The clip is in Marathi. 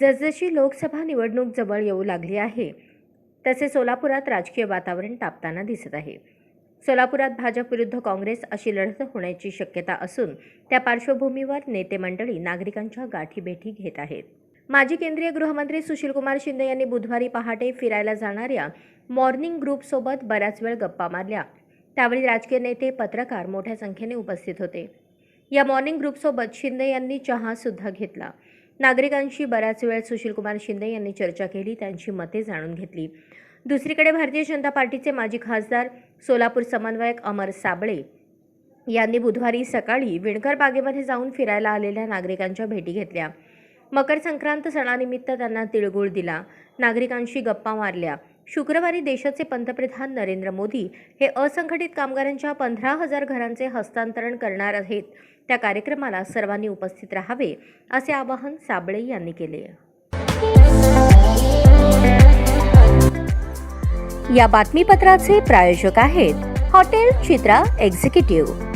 जसजशी लोकसभा निवडणूक जवळ येऊ लागली आहे तसे सोलापुरात राजकीय वातावरण तापताना दिसत आहे. सोलापुरात भाजप विरुद्ध काँग्रेस अशी लढत होण्याची शक्यता असून त्या पार्श्वभूमीवर नेते मंडळी नागरिकांच्या गाठीभेटी घेत आहेत. माजी केंद्रीय गृहमंत्री सुशीलकुमार शिंदे यांनी बुधवारी पहाटे फिरायला जाणाऱ्या मॉर्निंग ग्रुपसोबत बऱ्याच वेळ गप्पा मारल्या. त्यावेळी राजकीय नेते पत्रकार मोठ्या संख्येने उपस्थित होते. या मॉर्निंग ग्रुपसोबत शिंदे यांनी चहासुद्धा घेतला. नागरिकांशी बराच वेळ सुशीलकुमार शिंदे यांनी चर्चा केली त्यांची मते जाणून घेतली. दुसरीकडे भारतीय जनता पार्टीचे माजी खासदार सोलापूर समन्वयक अमर साबळे यांनी बुधवारी सकाळी विणकर बागेमध्ये जाऊन फिरायला आलेल्या नागरिकांच्या भेटी घेतल्या. मकर संक्रांत सणानिमित्त त्यांना तिळगुळ दिला. नागरिकांशी गप्पा मारल्या. शुक्रवारी देशाचे पंतप्रधान नरेंद्र मोदी हे असंघटित कामगारांच्या पंधरा हजार घरांचे हस्तांतरण करणार आहेत. त्या कार्यक्रमाला सर्वांनी उपस्थित राहावे असे आवाहन साबळे यांनी केले. या बातमीपत्राचे प्रायोजक आहेत हॉटेल चित्रा एक्झिक्युटिव्ह.